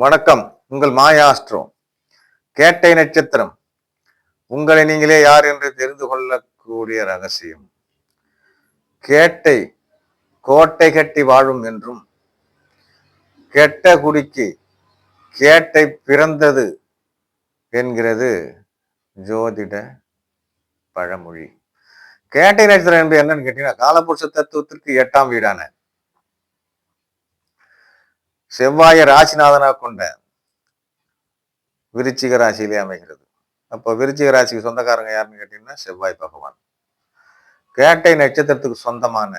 வணக்கம். உங்கள் மாயாஸ்ட்ரோ கேட்டை நட்சத்திரம். உங்களை நீங்களே யார் என்று தெரிந்து கொள்ளக்கூடிய ரகசியம். கேட்டை கோட்டை கட்டி வாழும் என்றும் கெட்ட குடிக்கு கேட்டை பிறந்தது என்கிறது ஜோதிட பழமொழி. கேட்டை நட்சத்திரம் என்பது என்னன்னு கேட்டீங்கன்னா காலபுருஷ தத்துவத்திற்கு எட்டாம் வீடான செவ்வாய ராசிநாதனாக கொண்ட விருச்சிக ராசியிலே அமைகிறது. அப்போ விருச்சிக ராசிக்கு சொந்தக்காரங்க யாருன்னு கேட்டீங்கன்னா செவ்வாய் பகவான். கேட்டை நட்சத்திரத்துக்கு சொந்தமான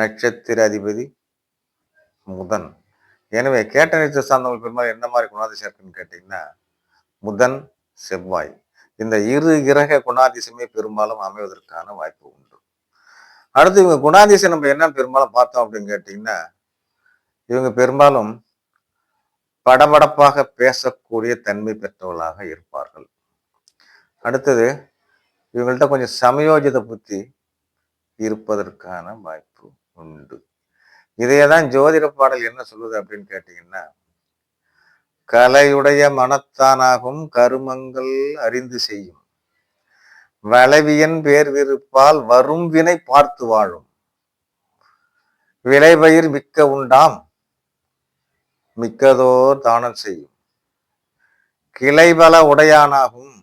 நட்சத்திர அதிபதி முதன். எனவே கேட்ட நட்சத்திர சார்ந்தவங்க பெரும்பாலும் என்ன மாதிரி குணாதிசயம் கேட்டீங்கன்னா முதன் செவ்வாய். இந்த இரு கிரக குணாதிசயமே பெரும்பாலும் அமைவதற்கான வாய்ப்பு உண்டு. அடுத்து இவங்க குணாதிசயம் நம்ம என்ன பெரும்பாலும் பார்த்தோம் அப்படின்னு கேட்டீங்கன்னா இவங்க பெரும்பாலும் படபடப்பாக பேசக்கூடிய தன்மை பெற்றவர்களாக இருப்பார்கள். அடுத்தது இவங்கள்ட்ட கொஞ்சம் சமயோஜித புத்தி இருப்பதற்கான வாய்ப்பு உண்டு. இதையே தான் ஜோதிட பாடல் என்ன சொல்லுது அப்படின்னு கேட்டீங்கன்னா கலையுடைய மனத்தானாகும் கருமங்கள் அறிந்து செய்யும். வளவியன் பேர் விருப்பால் வரும் வினை பார்த்து வாழும். விளைபயிர் மிக்க உண்டாம். மிக்கதோர் தானம் செய்யும். கிளைபல உடையானாகும்.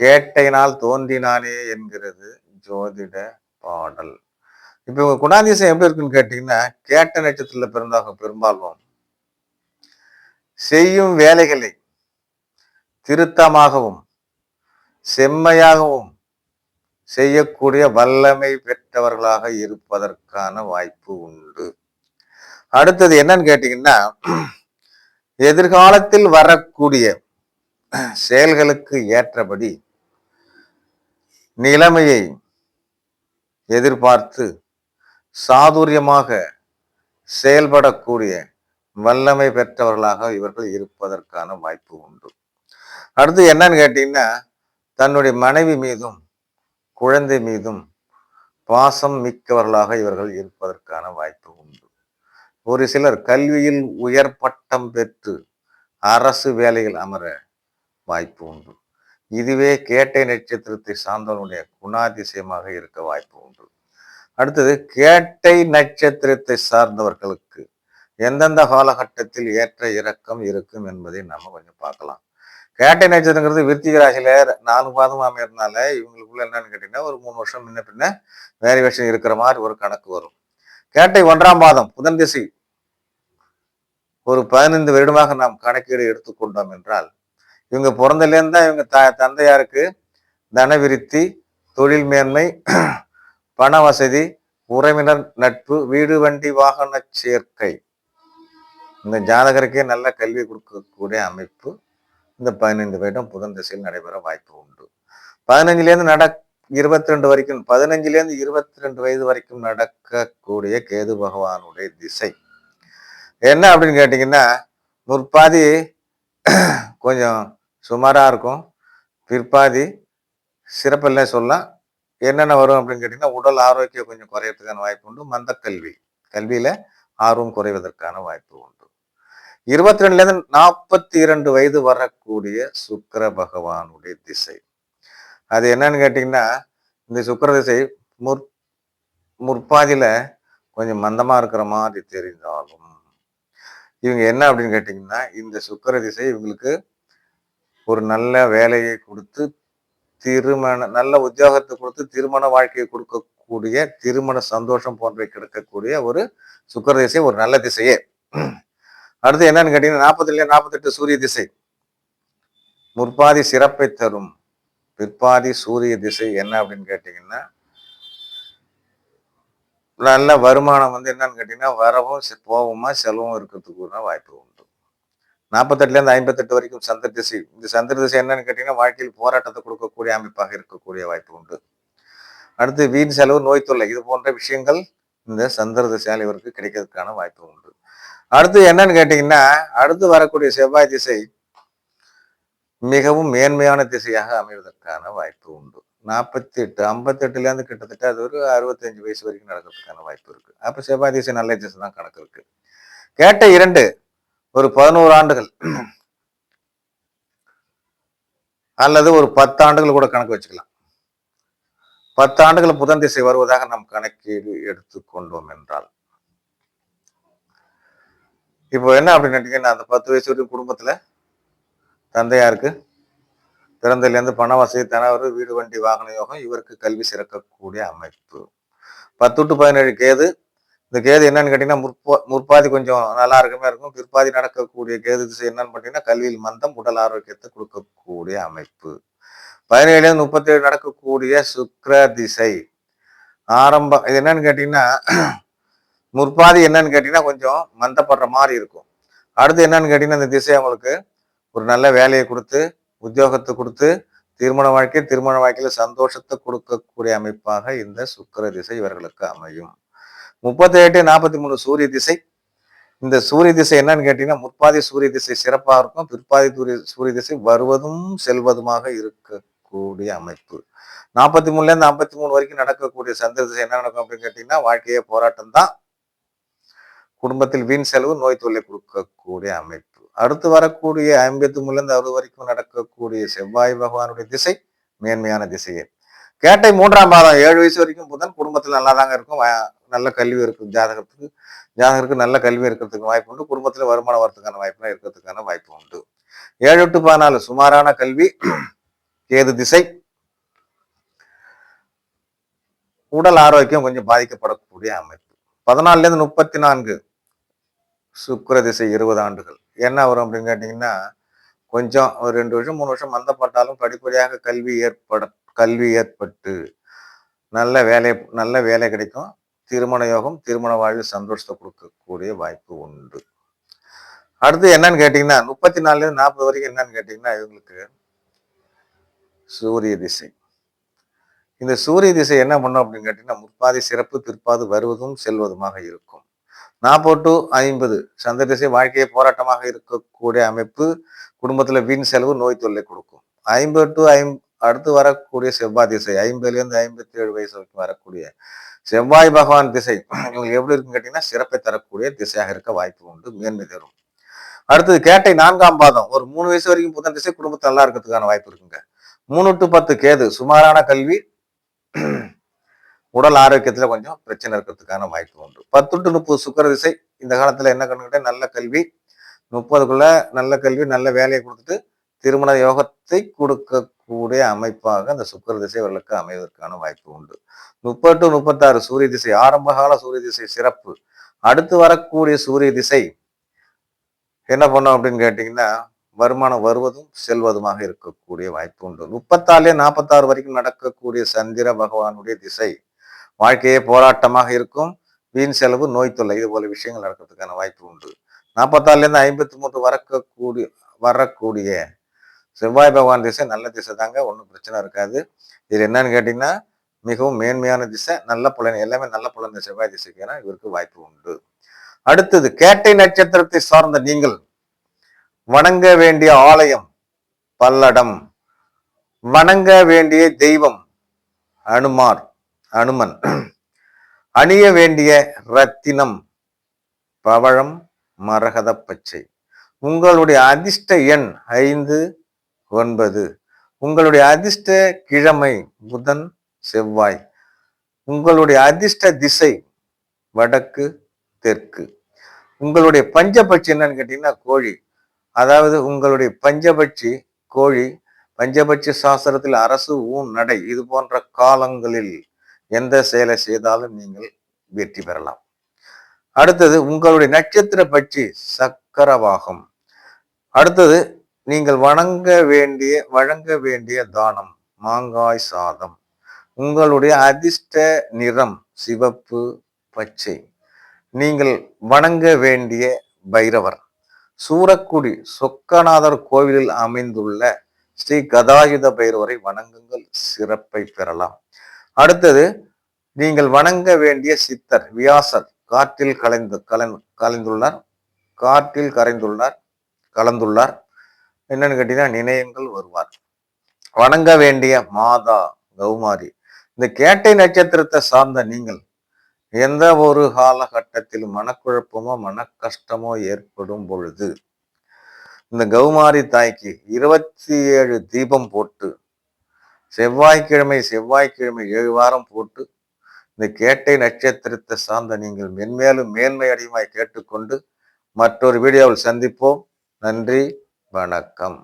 கேட்டைனால் தோன்றினானே என்கிறது ஜோதிட பாடல். இப்போ இவங்க குணாதிசயம் எப்படி இருக்குன்னு கேட்டீங்கன்னா கேட்ட நட்சத்திரத்தில் பிறந்தவங்க பெரும்பாலும் செய்யும் வேலைகளை திருத்தமாகவும் செம்மையாகவும் செய்யக்கூடிய வல்லமை பெற்றவர்களாக இருப்பதற்கான வாய்ப்பு உண்டு. அடுத்தது என்னன்னு கேட்டீங்கன்னா எதிர்காலத்தில் வரக்கூடிய செயல்களுக்கு ஏற்றபடி நிலைமையை எதிர்பார்த்து சாதுரியமாக செயல்படக்கூடிய வல்லமை பெற்றவர்களாக இவர்கள் இருப்பதற்கான வாய்ப்பு உண்டு. அடுத்து என்னன்னு கேட்டீங்கன்னா தன்னுடைய மனைவி மீதும் குழந்தை மீதும் பாசம் மிக்கவர்களாக இவர்கள் இருப்பதற்கான வாய்ப்பு உண்டு. ஒரு சிலர் கல்வியில் உயர் பட்டம் பெற்று அரசு வேலையில் அமர வாய்ப்பு உண்டு. இதுவே கேட்டை நட்சத்திரத்தை சார்ந்தவனுடைய குணாதிசயமாக இருக்க வாய்ப்பு உண்டு. அடுத்தது கேட்டை நட்சத்திரத்தை சார்ந்தவர்களுக்கு எந்தெந்த காலகட்டத்தில் ஏற்ற இறக்கம் இருக்கும் என்பதை நம்ம கொஞ்சம் பார்க்கலாம். கேட்டை நட்சத்திரங்கிறது விருத்திக ராசியில நாலு பாதம் அமையறதுனால இவங்களுக்குள்ள என்னன்னு கேட்டீங்கன்னா ஒரு மூணு வருஷம் முன்ன பின்ன வேரியேஷன் இருக்கிற மாதிரி ஒரு கணக்கு வரும். கேட்டை ஒன்றாம் பாதம் புதன் திசை ஒரு பதினைந்து வருடமாக நாம் கணக்கீடு எடுத்துக்கொண்டோம் என்றால் இவங்க பிறந்தலேருந்து தான் இவங்க த தந்தையாருக்கு தனவிருத்தி தொழில் மேன்மை பண வசதி உறவினர் நட்பு வீடு வண்டி வாகன சேர்க்கை. இந்த ஜாதகருக்கே நல்ல கல்வி கொடுக்கக்கூடிய அமைப்பு இந்த பதினைந்து வருடம் புதன் திசையில் நடைபெற வாய்ப்பு உண்டு. பதினஞ்சுலேருந்து நட இருபத்தி ரெண்டு வரைக்கும் பதினஞ்சுலேருந்து இருபத்தி ரெண்டு வயது வரைக்கும் நடக்கக்கூடிய கேது பகவானுடைய திசை. என்ன அப்படின்னு கேட்டிங்கன்னா முற்பாதி கொஞ்சம் சுமாராக இருக்கும். பிற்பாதி சிறப்பில்லை சொல்லலாம். என்னென்ன வரும் அப்படின்னு கேட்டிங்கன்னா உடல் ஆரோக்கியம் கொஞ்சம் குறையறதுக்கான வாய்ப்பு உண்டு. மந்த கல்வி கல்வியில் ஆர்வம் குறைவதற்கான வாய்ப்பு உண்டு. இருபத்தி ரெண்டுலேருந்து நாற்பத்தி இரண்டு வயது வரக்கூடிய சுக்கர பகவானுடைய திசை. அது என்னன்னு கேட்டிங்கன்னா இந்த சுக்கர திசை முற் முற்பாதியில் கொஞ்சம் மந்தமாக இருக்கிற மாதிரி தெரிந்தாலும் இவங்க என்ன அப்படின்னு கேட்டிங்கன்னா இந்த சுக்கர திசை இவங்களுக்கு ஒரு நல்ல வேலையை கொடுத்து திருமண நல்ல உத்தியோகத்தை கொடுத்து திருமண வாழ்க்கையை கொடுக்கக்கூடிய திருமண சந்தோஷம் போன்றவை கிடைக்கக்கூடிய ஒரு சுக்கர திசை ஒரு நல்ல திசையே. அடுத்து என்னன்னு கேட்டீங்கன்னா நாற்பதுல நாற்பத்தெட்டு சூரிய திசை. முற்பாதி சிறப்பை தரும். பிற்பாதி சூரிய திசை என்ன அப்படின்னு கேட்டிங்கன்னா நல்ல வருமானம் வந்து என்னன்னு கேட்டீங்கன்னா வரவும் போகுமா செலவும் இருக்கிறதுக்கு வாய்ப்பு உண்டு. நாற்பத்தெட்டுலேருந்து ஐம்பத்தெட்டு வரைக்கும் சந்திர திசை இந்த சந்திர திசை என்னன்னு கேட்டீங்கன்னா வாழ்க்கையில் போராட்டத்தை கொடுக்கக்கூடிய அமைப்பாக இருக்கக்கூடிய வாய்ப்பு உண்டு. அடுத்து வீண் செலவு நோய் தொல்லை இது போன்ற விஷயங்கள் இந்த சந்திர திசையால் இவருக்கு கிடைக்கிறதுக்கான வாய்ப்பு உண்டு. அடுத்து என்னன்னு கேட்டீங்கன்னா அடுத்து வரக்கூடிய செவ்வாய் திசை மிகவும் மேன்மையான திசையாக அமைவதற்கான வாய்ப்பு உண்டு. நாற்பத்தி எட்டு ஐம்பத்தெட்டுலேருந்து கிட்டத்தட்ட அது ஒரு அறுபத்தஞ்சு வயசு வரைக்கும் நடக்கிறதுக்கான வாய்ப்பு இருக்கு. அப்போ செவ்வாய் திசை நல்ல திசை தான் கணக்கு இருக்கு. கேட்ட இரண்டு ஒரு பதினோரு ஆண்டுகள் அல்லது ஒரு பத்து ஆண்டுகள் கூட கணக்கு வச்சுக்கலாம். பத்து ஆண்டுகள் புதன் திசை வருவதாக நாம் கணக்கீடு எடுத்துக்கொண்டோம் என்றால். இப்போ என்ன அப்படின்னு கேட்டீங்கன்னா அந்த பத்து வயசு வரைக்கும் குடும்பத்துல தந்தையாருக்கு பிறந்தலேருந்து பண வசதி தனவர் வீடு வண்டி வாகன யோகம் இவருக்கு கல்வி சிறக்கக்கூடிய அமைப்பு. பத்து டு பதினேழு கேது. இந்த கேது என்னன்னு கேட்டீங்கன்னா முற்பா முற்பாதி கொஞ்சம் நல்லா இருக்குமே. இருக்கும் பிற்பாதி நடக்கக்கூடிய கேது திசை என்னன்னு பார்த்தீங்கன்னா கல்வியில் மந்தம் உடல் ஆரோக்கியத்தை கொடுக்கக்கூடிய அமைப்பு. பதினேழுலேருந்து முப்பத்தேழு நடக்கக்கூடிய சுக்ர திசை. ஆரம்பம் இது என்னன்னு கேட்டீங்கன்னா முற்பாதி என்னன்னு கேட்டீங்கன்னா கொஞ்சம் மந்தப்படுற மாதிரி இருக்கும். அடுத்து என்னன்னு கேட்டீங்கன்னா இந்த திசை அவங்களுக்கு ஒரு நல்ல வேலையை கொடுத்து உத்தியோகத்தை கொடுத்து திருமண வாழ்க்கை திருமண வாழ்க்கையில சந்தோஷத்தை கொடுக்கக்கூடிய அமைப்பாக இந்த சுக்கர திசை இவர்களுக்கு அமையும். முப்பத்தி எட்டு நாற்பத்தி மூணு சூரிய திசை. இந்த சூரிய திசை என்னன்னு கேட்டீங்கன்னா முற்பாதி சூரிய திசை சிறப்பாக இருக்கும். பிற்பாதி சூரிய சூரிய திசை வருவதும் செல்வதுமாக இருக்கக்கூடிய அமைப்பு. நாற்பத்தி மூணுல இருந்து ஐம்பத்தி மூணு வரைக்கும் நடக்கக்கூடிய சந்திர திசை என்ன நடக்கும் அப்படின்னு கேட்டீங்கன்னா வாழ்க்கையே போராட்டம் தான் குடும்பத்தில் வீண் செலவு நோய் தொல்லை கொடுக்கக்கூடிய அமைப்பு. அடுத்து வரக்கூடிய ஐம்பத்தி மூணுலேருந்து அறுபது வரைக்கும் நடக்கக்கூடிய செவ்வாய் பகவானுடைய திசை மேன்மையான திசையே. கேட்டை மூன்றாம் பாதம் ஏழு வயசு வரைக்கும் புதன் குடும்பத்தில் நல்லா தாங்க இருக்கும் நல்ல கல்வி இருக்கும். ஜாதகத்துக்கு ஜாதகருக்கு நல்ல கல்வி இருக்கிறதுக்கு வாய்ப்பு உண்டு. குடும்பத்தில் வருமானம் வரதுக்கான வாய்ப்புலாம் இருக்கிறதுக்கான வாய்ப்பு உண்டு. ஏழு டு பதினாலு சுமாரான கல்வி கேது திசை. உடல் ஆரோக்கியம் கொஞ்சம் பாதிக்கப்படக்கூடிய அமைப்பு. பதினாலுலேருந்து முப்பத்தி நான்கு சுக்கர திசை இருபது ஆண்டுகள். என்ன வரும் அப்படின்னு கேட்டிங்கன்னா கொஞ்சம் ஒரு ரெண்டு வருஷம் மூணு வருஷம் மந்தப்பட்டாலும் படிப்படியாக கல்வி ஏற்பட கல்வி ஏற்பட்டு நல்ல வேலை நல்ல வேலை கிடைக்கும். திருமண யோகம் திருமண வாழ்வு சந்தோஷத்தை கொடுக்கக்கூடிய வாய்ப்பு உண்டு. அடுத்து என்னன்னு கேட்டிங்கன்னா முப்பத்தி நாலுலேருந்து நாற்பது வரைக்கும் என்னன்னு கேட்டிங்கன்னா இவங்களுக்கு சூரிய திசை. இந்த சூரிய திசை என்ன பண்ணும் அப்படின்னு கேட்டிங்கன்னா முற்பாதி சிறப்பு பிற்பாது வருவதும் செல்வதுமாக இருக்கும். நாற்பது டு ஐம்பது சந்த திசை வாழ்க்கையை போராட்டமாக இருக்கக்கூடிய அமைப்பு குடும்பத்தில் வீண் செலவு நோய் தொல்லை கொடுக்கும். ஐம்பது டு ஐம் அடுத்து வரக்கூடிய செவ்வாய் திசை ஐம்பதுலேருந்து ஐம்பத்தி ஏழு வயசு வரைக்கும் வரக்கூடிய செவ்வாய் பகவான் திசை இவங்களுக்கு எப்படி இருக்குன்னு கேட்டீங்கன்னா சிறப்பை தரக்கூடிய திசையாக இருக்க வாய்ப்பு உண்டு மேன்மை தரும். அடுத்தது கேட்டை நான்காம் பாதம் ஒரு மூணு வயசு வரைக்கும் புதன் திசை குடும்பத்தை நல்லா இருக்கிறதுக்கான வாய்ப்பு இருக்குங்க. மூணு டு பத்து கேது சுமாரான கல்வி உடல் ஆரோக்கியத்துல கொஞ்சம் பிரச்சனை இருக்கிறதுக்கான வாய்ப்பு உண்டு. பத்து டு முப்பது சுக்கர திசை இந்த காலத்துல என்ன கண்டுகிட்ட நல்ல கல்வி. முப்பதுக்குள்ள நல்ல கல்வி நல்ல வேலையை கொடுத்துட்டு திருமண யோகத்தை கொடுக்கக்கூடிய அமைப்பாக அந்த சுக்கர திசை அவர்களுக்கு அமைவதற்கான வாய்ப்பு உண்டு. முப்பது டு முப்பத்தாறு சூரிய திசை ஆரம்ப கால சூரிய திசை சிறப்பு. அடுத்து வரக்கூடிய சூரிய திசை என்ன பண்ணும் அப்படின்னு கேட்டீங்கன்னா வருமானம் வருவதும் செல்வதுமாக இருக்கக்கூடிய வாய்ப்பு உண்டு. முப்பத்தாலே நாற்பத்தாறு வரைக்கும் நடக்கக்கூடிய சந்திர பகவானுடைய திசை. வாழ்க்கையே போராட்டமாக இருக்கும். வீண் செலவு நோய் தொல்லை இது போல விஷயங்கள் நடக்கிறதுக்கான வாய்ப்பு உண்டு. நாற்பத்தாறுலேருந்து ஐம்பத்தி மூன்று வரக்கூடிய வரக்கூடிய செவ்வாய் பகவான் திசை நல்ல திசை தாங்க ஒன்றும் பிரச்சனை இருக்காது. இது என்னன்னு கேட்டிங்கன்னா மிகவும் மேன்மையான திசை நல்ல புலன் எல்லாமே நல்ல புலன் செவ்வாய் திசைக்கு ஏன்னா இவருக்கு வாய்ப்பு உண்டு. அடுத்தது கேட்டை நட்சத்திரத்தை சார்ந்த நீங்கள் வணங்க வேண்டிய ஆலயம் பல்லடம். வணங்க வேண்டிய தெய்வம் அனுமார். அனுமன். அணிய வேண்டிய ரத்தினம் பவழம் மரகத பச்சை. உங்களுடைய அதிர்ஷ்ட எண் ஐந்து ஒன்பது. உங்களுடைய அதிர்ஷ்ட கிழமை புதன் செவ்வாய். உங்களுடைய அதிர்ஷ்ட திசை வடக்கு தெற்கு. உங்களுடைய பஞ்சபட்சி என்னன்னு கேட்டீங்கன்னா கோழி. அதாவது உங்களுடைய பஞ்சபட்சி கோழி. பஞ்சபட்சி சாஸ்திரத்தில் அரசு ஊன் நடை இது போன்ற காலங்களில் எந்த செயலை செய்தாலும் நீங்கள் வெற்றி பெறலாம். அடுத்தது உங்களுடைய நட்சத்திர பட்சி சக்கரவாகம். அடுத்தது நீங்கள் வணங்க வேண்டிய வழங்க வேண்டிய தானம் மாங்காய் சாதம். உங்களுடைய அதிர்ஷ்ட நிறம் சிவப்பு பச்சை. நீங்கள் வணங்க வேண்டிய பைரவர். சூரக்குடி சொக்கநாதர் கோவிலில் அமைந்துள்ள ஸ்ரீ கதாயுத பைரவரை வணங்குங்கள் சிறப்பை பெறலாம். அடுத்தது நீங்கள் வணங்க வேண்டிய சித்தர் வியாசர் காற்றில் கலைந்து கலந் கலைந்துள்ளார். காற்றில் கரைந்துள்ளார் கலந்துள்ளார். என்னன்னு கேட்டீங்கன்னா நினையங்கள் வருவார். வணங்க வேண்டிய மாதா கௌமாரி. இந்த கேட்டை நட்சத்திரத்தை சார்ந்த நீங்கள் எந்த ஒரு காலகட்டத்தில் மனக்குழப்பமோ மன கஷ்டமோ ஏற்படும் பொழுது இந்த கௌமாரி தாய்க்கு இருபத்தி ஏழு தீபம் போட்டு செவ்வாய்க்கிழமை செவ்வாய்க்கிழமை ஏழு வாரம் போட்டு இந்த கேட்டை நட்சத்திரத்தை சார்ந்த நீங்கள் மென்மேலும் மேன்மை அடையுமாய் கேட்டுக்கொண்டு மற்றொரு வீடியோவில் சந்திப்போம். நன்றி வணக்கம்.